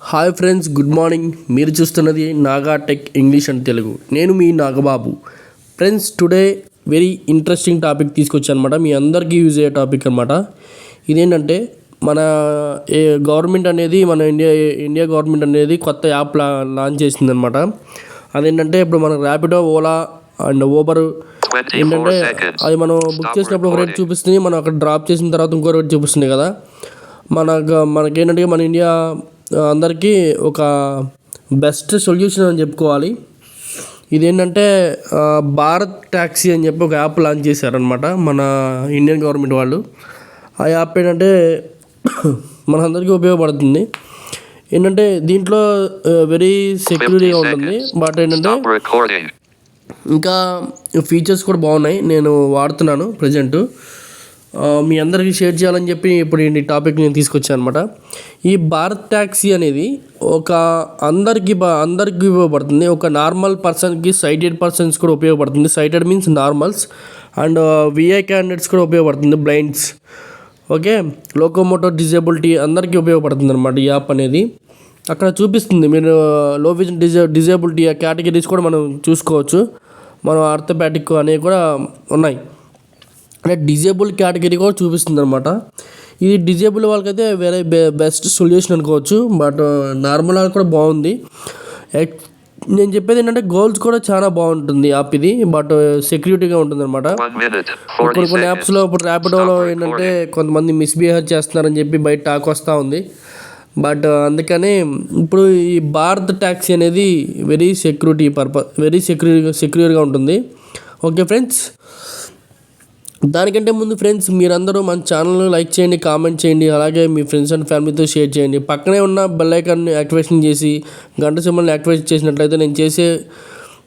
Hi friends good morning మీరు చూస్తున్నది Naga tech English and Telugu. నేను మీ Nagababu. Friends today very interesting topic తీసుకొచ్చాను అనమాట మీ అందరికీ యూజ్ అయ్యే టాపిక్ అనమాట ఇదేంటంటే మన ఏ గవర్నమెంట్ అనేది మన ఇండియా ఇండియా గవర్నమెంట్ అనేది కొత్త యాప్ లా లాంచ్ చేసిందనమాట అదేంటంటే ఇప్పుడు మనకు ర్యాపిడో ఓలా అండ్ ఓబర్ 24 ఏంటంటే. అది మనం బుక్ చేసినప్పుడు ఒక రేట్. చూపిస్తుంది మనం అక్కడ డ్రాప్ చేసిన తర్వాత ఇంకో రేట్ చూపిస్తుంది కదా. మనకు మనకేంటంటే మన ఇండియా అందరికీ ఒక బెస్ట్ సొల్యూషన్ అని చెప్పుకోవాలి. ఇదేంటంటే భారత్ ట్యాక్సీ అని చెప్పి ఒక యాప్ లాంచ్ చేశారనమాట మన ఇండియన్ గవర్నమెంట్ వాళ్ళు. ఆ యాప్ ఏంటంటే మనందరికీ ఉపయోగపడుతుంది. ఏంటంటే దీంట్లో వెరీ 50 సెక్యూరిటీగా ఉంటుంది. బట్ ఏంటంటే. ఇంకా ఫీచర్స్ కూడా బాగున్నాయి. నేను వాడుతున్నాను ప్రజెంట్ మీ అందరికీ షేర్ చేయాలని చెప్పి ఇప్పుడు ఈ టాపిక్ నేను తీసుకొచ్చాను అనమాట ఈ భారత్ ట్యాక్సీ అనేది ఒక అందరికి అందరికి ఉపయోగపడుతుంది. ఒక నార్మల్ పర్సన్కి సైటెడ్ పర్సన్స్ కూడా ఉపయోగపడుతుంది. Sighted means normals and VI candidates కూడా ఉపయోగపడుతుంది. బ్లైండ్స్ ఓకే లోకోమోటో డిజేబిలిటీ అందరికీ ఉపయోగపడుతుంది అనమాట ఈ యాప్ అనేది. అక్కడ చూపిస్తుంది మీరు లో విజన్ డిజే డిజేబిలిటీ ఆ కేటగిరీస్ కూడా మనం చూసుకోవచ్చు. మనం ఆర్థోపాటిక్ అనేవి కూడా ఉన్నాయి. అంటే డిజేబుల్ కేటగిరీ కూడా చూపిస్తుంది అనమాట ఇది డిజేబుల్ వాళ్ళకైతే వేరే బె బెస్ట్ సొల్యూషన్ అనుకోవచ్చు బట్ నార్మల్ వాళ్ళకి కూడా బాగుంది నేను చెప్పేది ఏంటంటే గోల్స్ కూడా చాలా బాగుంటుంది యాప్ ఇది బట్ సెక్యూరిటీగా ఉంటుంది అనమాట. కొన్ని 40 కొన్ని. యాప్స్లో ఇప్పుడు ర్యాపిడోలో ఏంటంటే. కొంతమంది మిస్బిహేవ్ చేస్తున్నారని చెప్పి బయట టాక్ వస్తూ ఉంది బట్ అందుకని ఇప్పుడు ఈ భారత్ ట్యాక్సీ అనేది very security purpose very secure సెక్యూర్గా ఉంటుంది ఓకే ఫ్రెండ్స్ దానికంటే ముందు ఫ్రెండ్స్ మీరందరూ మన ఛానల్ లైక్ చేయండి కామెంట్ చేయండి అలాగే మీ ఫ్రెండ్స్ అండ్ ఫ్యామిలీతో షేర్ చేయండి. పక్కనే ఉన్న బెల్ ఐకాన్ని యాక్టివేషన్ చేసి గంట సింబల్ని యాక్టివేట్ చేసినట్లయితే నేను చేసే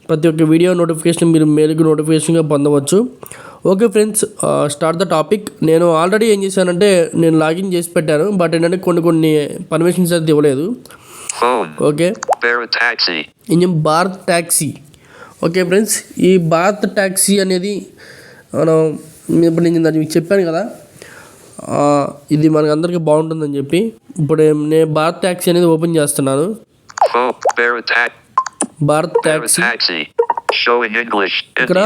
ప్రతి ఒక్క వీడియో నోటిఫికేషన్ మీరు మెయిల్కి నోటిఫికేషన్గా పొందవచ్చు. Okay friends start the topic. నేను ఆల్రెడీ ఏం చేశానంటే నేను లాగిన్ చేసి పెట్టాను బట్ ఏంటంటే కొన్ని కొన్ని పర్మిషన్స్ అయితే ఇవ్వలేదు. Okay. Engine Bharat taxi okay friends ఈ భారత్ ట్యాక్సీ అనేది మనం ఇప్పుడు నేను ఇందాక మీకు చెప్పాను కదా ఇది మనకు అందరికీ బాగుంటుందని చెప్పి ఇప్పుడు నేను భారత్ ట్యాక్సీ అనేది ఓపెన్ చేస్తున్నాను Taxi. భారత్ ట్యాక్సీ. ఇక్కడ.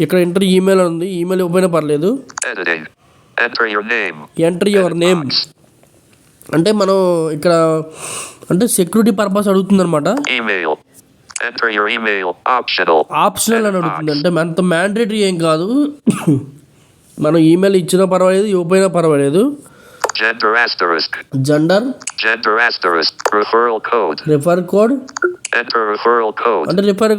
ఇక్కడ ఎంటర్ ఈమెయిల్ ఉంది ఈమెయిల్ ఓపెన్ పర్లేదు. Enter your name. అంటే మనం ఇక్కడ అంటే సెక్యూరిటీ పర్పస్ అడుగుతుంది అనమాట. Enter your email. Optional. Optional అని అడుగుతుంది అంటే అంత మ్యాండేటరీ ఏం కాదు మనం ఈమెయిల్ ఇచ్చినా పర్వాలేదు ఇవ్వకపోయినా పర్వాలేదు Gender asterisk. Gender Gender asterisk. Referral code. Refer code Enter referral code. అంటే రిఫర్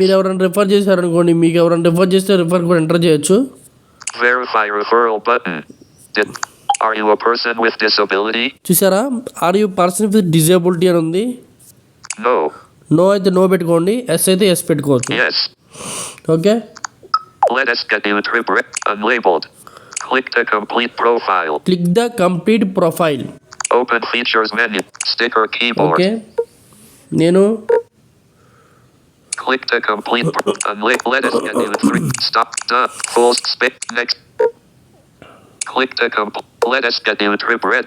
మీరు ఎవరైనా రిఫర్ చేశారనుకోండి మీకు ఎవరైనా రిఫర్ చేస్తే రిఫర్ కోడ్ ఎంటర్ చేయొచ్చు Verify referral button. Di- Are you a person with disability? చూసారా are you person with disability అని ఉంది No. నో అయితే నో పెట్టుకోండి ఎస్ అయితే ఎస్ పెట్టుకోవచ్చు Yes. Okay Let us get you trip re- unlabeled. Click the complete profile. Click the complete profile Open features menu. Sticker keyboard. Okay నేను Click the complete pro- unla- Let us get you three. Stop. Done. Full space. Next. Click the complete. Let us get you trip red.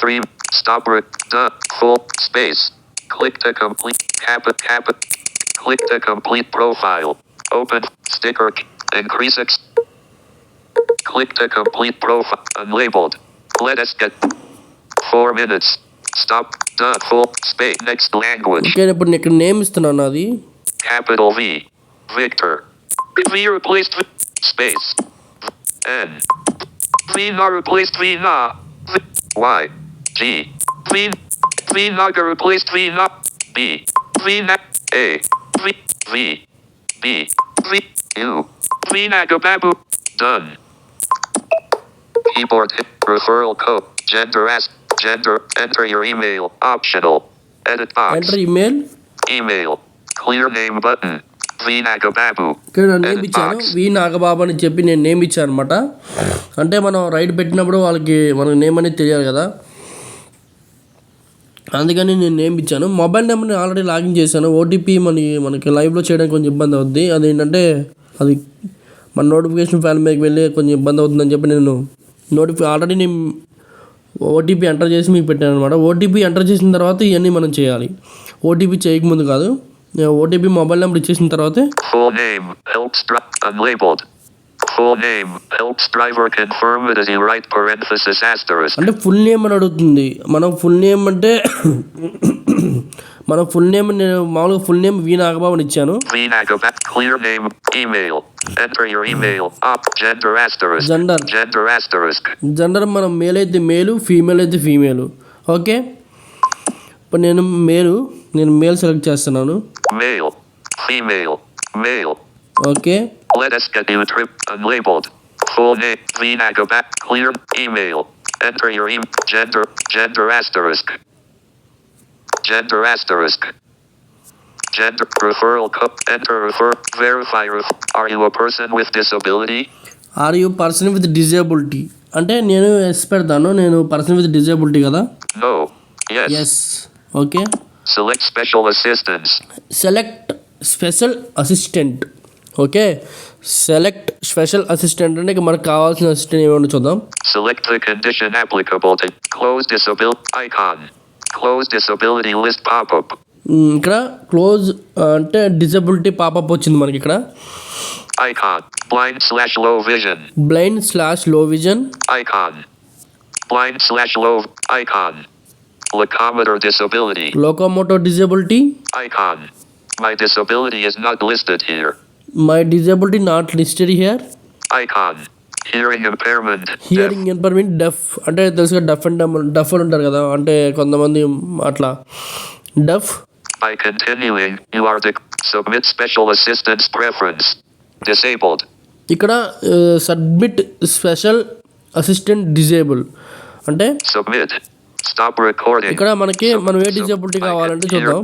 Three. Stop. Re- done. Full space. Click to complete. Tap Click to complete profile. Open. Sticker. Increase. Ex- Click to complete profile. Unlabeled. Let us get four minutes. Stop. Dot. Full space. Next language. Okay, but nick name is Tananadi. Capital V. Victor. V replaced v- space. N. Vina replaced Vina. V- y. G. V. V naga replaced V not. B. V na. A. V. V. B. V. U. V naga babu. Done. Keyboard hit. Referral code. Gender as. Gender. Enter your email. Optional. Edit box. Enter email Email. Clear name button. V Nagababu. ఇక్కడ నేను name ఇచ్చాను V Nagababu అని చెప్పి నేను name ఇచ్చాను అనమాట అంటే మనం రైడ్ పెట్టినప్పుడు వాళ్ళకి మనకు నేమ్ అనేది తెలియాలి కదా అందుకని నేను నేమ్ ఇచ్చాను మొబైల్ నెంబర్ని ఆల్రెడీ లాగిన్ చేశాను. ఓటీపీ మన మనకి లైవ్లో చేయడానికి కొంచెం ఇబ్బంది అవుద్ది. అదేంటంటే అది మన నోటిఫికేషన్ ఫ్యాన్ మీదకి వెళ్ళి కొంచెం ఇబ్బంది అవుతుందని చెప్పి నేను నోటిఫి ఆల్రెడీ నేను ఓటీపీ ఎంటర్ చేసి మీకు పెట్టాను అనమాట ఓటీపీ ఎంటర్ చేసిన తర్వాత ఇవన్నీ మనం చేయాలి. ఓటీపీ చేయకముందు కాదు. ఓటీపీ మొబైల్ నెంబర్ ఇచ్చేసిన తర్వాతే Full name, helps driver confirm it as you write parenthesis asterisk. అంటే ఫుల్ నేమ్ అని అడుగుతుంది మనం ఫుల్ నేమ్ అంటే మన ఫుల్ నేమ్ నేను మామూలుగా ఫుల్ నేమ్ వి నాగబాబు ఇచ్చాను clear name, email. Enter your email, op, gender asterisk. Gender. Gender asterisk. Gender మనం మేల్ అయితే మేలు ఫీమేల్ అయితే ఫీమేలు ఓకే ఇప్పుడు నేను మేలు నేను మేల్ సెలెక్ట్ చేస్తున్నాను Male, female, male. Okay Let us get you a trip, unlabeled. Full name, VNAGABAT, clear, email. Enter your email, gender, gender asterisk. Gender asterisk. Gender, referral, co- enter refer, verify, ref- are you a person with disability? Are you person with disability అంటే నేను yes పెడతాను నేను person with disability కదా No. Yes. Yes okay Select special assistance. Select special assistant okay select special assistant అంటే మనకు కావాల్సిన assistant ఏమైనా చూద్దాం the condition applicable to close disability icon. Close disability list pop-up. ఉమ్, ఇక్కడ క్లోజ్ అంటే డిజబిలిటీ పాపప్ వచ్చింది మనకి ఇక్కడ Icon. Blind slash low vision. Blind slash low vision Icon. Blind slash low icon. Locomotor disability. Locomotor disability Icon. My disability is not listed here. My disability not listed here Icon. Hearing impairment. deaf. Hearing impairment deaf అంటే తెలుసుగా డఫ్ and డఫ్ అని ఉంటారు కదా అంటే కొంతమంది అట్లా deaf By continuing, you are the submit special assistance preference. Disabled. ఇక్కడ submit special assistant disable అంటే Submit. ఇక్కడ మనకి మనం ఏ డిజబిలిటీ కావాలంటే చూద్దాం.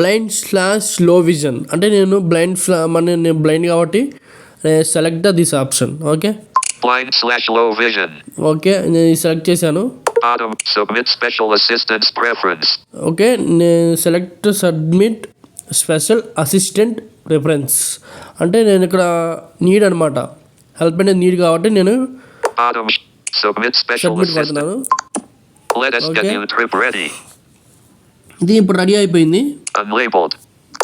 బ్లైండ్ స్లాష్లో విజన్ అంటే నేను బ్లైండ్ మన నేను బ్లైండ్ కాబట్టి select this option okay Blind slash low vision. ఓకే నేను సెలెక్ట్ చేశాను. Submit special assistance preference. Okay నేను select submit special assistant preference అంటే నేను ఇక్కడ నీడ్ అనమాట హెల్ప్ అనేది నీడ్ కాబట్టి నేను Bottom. sh- Submit special submit assistance. కొడుతున్నాను Let us get Okay. you trip ready. ఇది ఇప్పుడు రెడీ అయిపోయింది Unlabeled.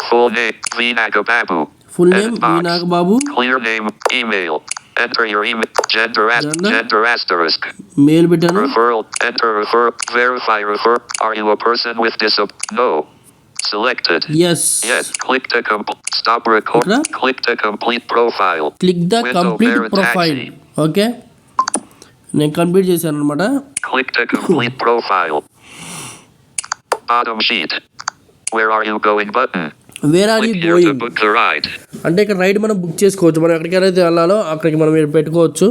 Full name. Vinagababu. Full name Edit box. ఈ Nagababu Clear name. Email. Enter your email. Gender. Ast- Gender. gender asterisk. Mail పెట్టాను Referral. Enter refer. Verify refer. Are you a person with disab? No. Selected. Yes Yes. Click to complete. Stop record. Okay. Click to complete profile. Click the Window complete Parent profile Taxi. Okay నేను complete చేశాను అనమాట Click to complete profile. Bottom sheet. Where are you going button. Where are you Click here to going book the ride. అంటే ఇక్కడ ride మనం book చేసుకోవచ్చు మనం ఎక్కడికైతే వెళ్ళాలో అక్కడికి మనం ఇక్కడ పెట్టుకోవచ్చు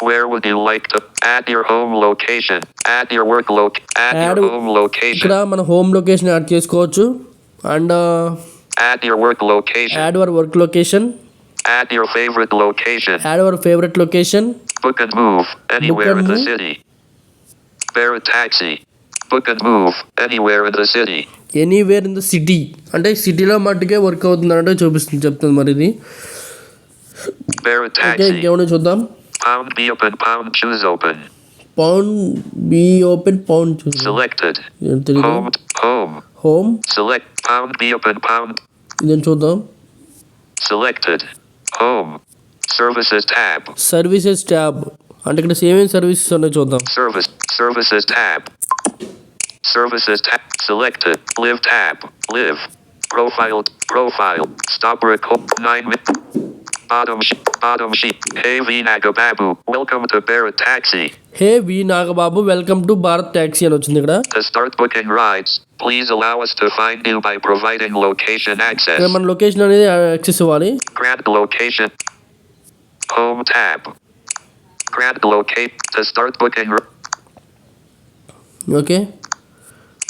Where would you like to add your home location? Add your work loc. Add, Add- your home location. ఇక్కడ మన హోమ్ లొకేషన్ యాడ్ చేసుకోవచ్చు and Add your work location. Add our work location Add your favorite location. Add our favourite location Book and move anywhere and in the move? city. Bear a taxi. Book and move anywhere in the city. Anywhere in the city అంటే సిటీలో మట్టుకే work అవుతుంది అంటే చూపిస్తుంది చెప్తుంది మరి ఇది Bear a okay taxi. ఇంకేమైనా చూద్దాం Pound be open. Pound choose open. Pound be open pound చూద్దాం Selected. ఏం తెలియదు Home. Home. Home Select pound be open. Pound. ఇదేం చూద్దాం Selected. Home. Services tab. Services tab అంటే ఇక్కడ ఏమేమి సర్వీసెస్ ఉన్నాయో చూద్దాం Service. Services tab. Services tab. Selected. Live tab. Live. Profile. Profile. Stop record. Nine minutes. Bottom sheet. Bottom sheet. Hey V Nagababu. Welcome to Barrett Taxi. Hey V Nagababu welcome to Bharat taxi అని వచ్చింది ఇక్కడ To start booking rides, please allow us to find you by providing location access. ఇక్కడ మన location అనేది access ఇవ్వాలి Grant location. Home tab. Grant locate to start booking. r- okay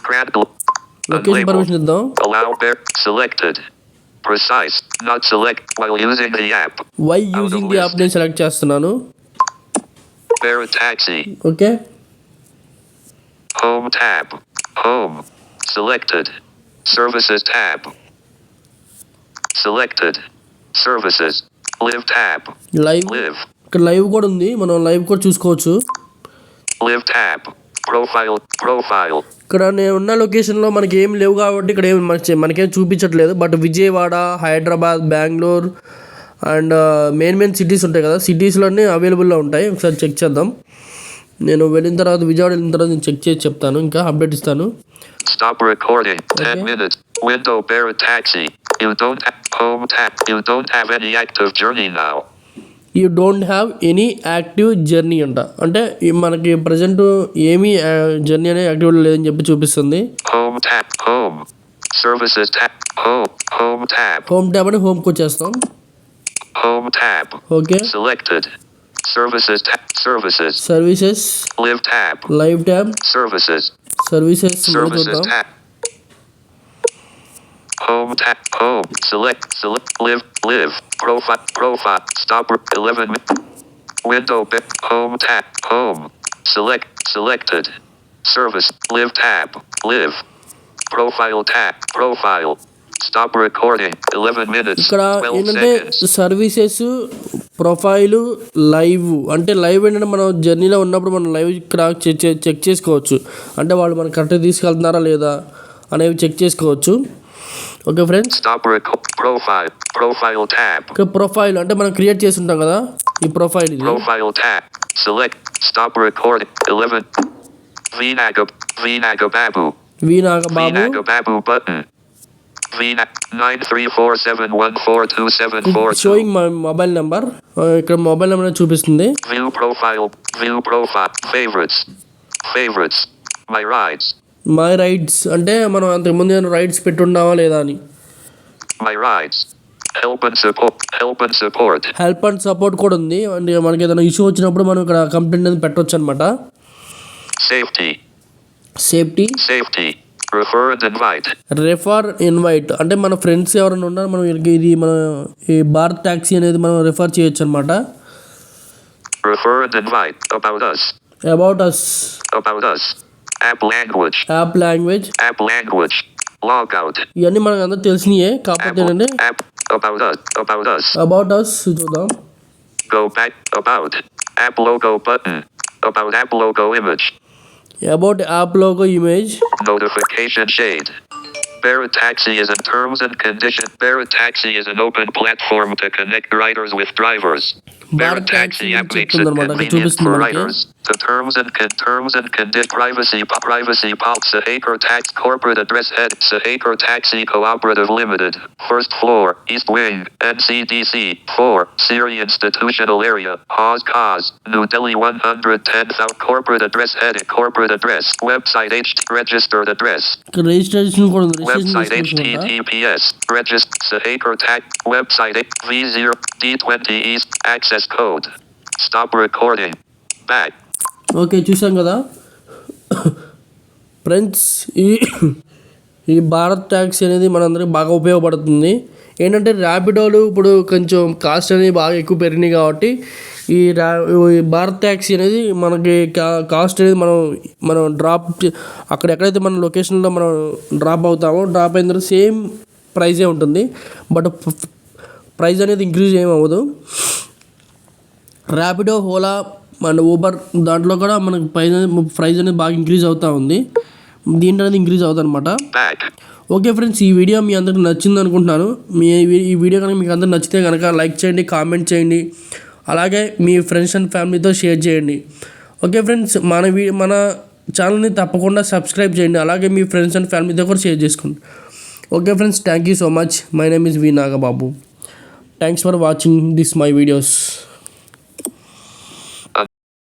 Grant lo- location unlabeled. Permission ఇద్దాం Allow bear selected. Precise. Not select while using the app. While of using the list. App నేను select చేస్తున్నాను Bear a taxi. Okay Home tab. Home. Selected. Services tab. Selected. Services. Live tab. Live Live. ఇక్కడ live కూడా ఉంది మనం live కూడా చూసుకోవచ్చు Live tab. Profile. Profile. ఇక్కడ నేను ఉన్న లొకేషన్లో మనకి ఏం లేవు కాబట్టి ఇక్కడ ఏం మనకి మనకేం చూపించట్లేదు but Vijayawada Hyderabad Bengaluru and main main cities ఉంటాయి కదా సిటీస్లోనే అవైలబుల్లో ఉంటాయి ఒకసారి చెక్ చేద్దాం నేను వెళ్ళిన తర్వాత విజయవాడ వెళ్ళిన తర్వాత నేను చెక్ చేసి చెప్తాను ఇంకా అప్డేట్ ఇస్తాను Stop recording. 10 Okay. minutes. Window Barrett Taxi. You don't have home tab. You don't have any active journey now. You don't have any active journey అంట. అంటే మనకి ప్రజెంట్ ఏమి జర్నీ అనే యాక్టివ్ లేదని చెప్పి చూపిస్తుంది. హోమ్ ట్యాబ్ అని హోమ్ వచ్చేస్తాం. Home tab okay selected services services services live tab live tab services services Home tab. Home. Select. Select. Live. Live. Profile. Profile. Stop. 11. mi- Window. bi- Home tab. Home. Select. Selected. Service. Live tab. Live. Profile tab. Profile. Stop recording. 11 minutes. ఇక్కడ 12 ఏంటంటే. Services profile live అంటే live ఏంటంటే మనం జర్నీలో ఉన్నప్పుడు మనం live ఇక్కడ check చేసుకోవచ్చు అంటే వాళ్ళు మనం కరెక్ట్గా తీసుకెళ్తున్నారా లేదా అనేవి చెక్ చేసుకోవచ్చు okay friends Stop record. Profile. Profile tab. ఇక్కడ ప్రొఫైల్ అంటే మనం క్రియేట్ చేసి ఉంటాం కదా ఈ ప్రొఫైల్ ఇది Profile tab. Select. Stop recording. 11. Vinaga. Vinaga Babu. V Naga Babu Vinaga Babu button. Vina 934714274. Showing my mobile number ఇక్కడ మొబైల్ నెంబర్ చూపిస్తుంది View profile. View profile. Favorites. Favorites. My rides. My rides అంటే మనం అంతకుముందు ఏమైనా rides పెట్టున్నావా లేదా అని My rides. Help and support. Help and support. Help and support కూడా ఉంది అండ్ మనకి ఏదైనా ఇష్యూ వచ్చినప్పుడు మనం ఇక్కడ కంప్లైంట్ అనేది పెట్టవచ్చు అనమాట. Safety Safety. Refer and invite. Refer invite అంటే మన ఫ్రెండ్స్ ఎవరైనా ఉన్నారు మనం ఇది మన ఈ భారత్ ట్యాక్సీ అనేది మనం రెఫర్ చేయొచ్చు అనమాట and invite. About us. About us About us. App language. App language App language. Log out. ఇవన్నీ మనకు అందరూ తెలిసినయే కాకపోతే Apple. ఏంటంటే App. About us. About us. About us చూద్దాం Go back. About. App logo button. About app logo image. About app logo image Notification shade. Barrett Taxi is in terms and conditions. Barrett Taxi is an open platform to connect riders with drivers. Barrett Barrett Taxi Taxi app makes it చెప్తున్నారు మాట, convenient చూపిస్తుంది for మనకి. riders. The terms and con- terms and conditions privacy po- privacy policy acre tax corporate address head acre taxi cooperative limited first floor east wing NCDC four Siri institutional area Haas cause New Delhi 110 South corporate address head corporate address website H registered address registration website HTTPS register acre tax website V0 D20 East access code stop recording back okay చూసాం కదా. Friends ఈ ఈ Bharat taxi అనేది మనందరికి బాగా ఉపయోగపడుతుంది. ఏంటంటే ర్యాపిడోలు ఇప్పుడు కొంచెం కాస్ట్ అనేది బాగా ఎక్కువ పెరిగినాయి కాబట్టి ఈ రా ఈ భారత్ ట్యాక్సీ అనేది మనకి కా- కాస్ట్ అనేది మనం మనం డ్రాప్ అక్కడ ఎక్కడైతే మన లొకేషన్లో మనం డ్రాప్ అవుతామో డ్రాప్ అయిన తర్వాత సేమ్ ప్రైజే ఉంటుంది. బట్ ప్రైజ్ అనేది ఇంక్రీజ్ ఏమి అవ్వదు ర్యాపిడో హోలా అండ్ ఊబర్ దాంట్లో కూడా మనకి ప్రైజ్ ప్రైజ్ అనేది బాగా ఇంక్రీజ్ అవుతూ ఉంది. దీంట్లో అనేది ఇంక్రీజ్ అవుతుంది అనమాట ఓకే ఫ్రెండ్స్ ఈ వీడియో మీ అందరికి నచ్చింది అనుకుంటున్నాను. మీ ఈ వీడియో కనుక మీకు అందరికి నచ్చితే కనుక లైక్ చేయండి కామెంట్ చేయండి. అలాగే మీ ఫ్రెండ్స్ అండ్ ఫ్యామిలీతో షేర్ చేయండి. ఓకే ఫ్రెండ్స్ మన వీ మన ఛానల్ని తప్పకుండా సబ్స్క్రైబ్ చేయండి. అలాగే మీ ఫ్రెండ్స్ అండ్ ఫ్యామిలీతో కూడా షేర్ చేసుకోండి. Okay friends thank you so much my name is V Nagababu thanks for watching this my videos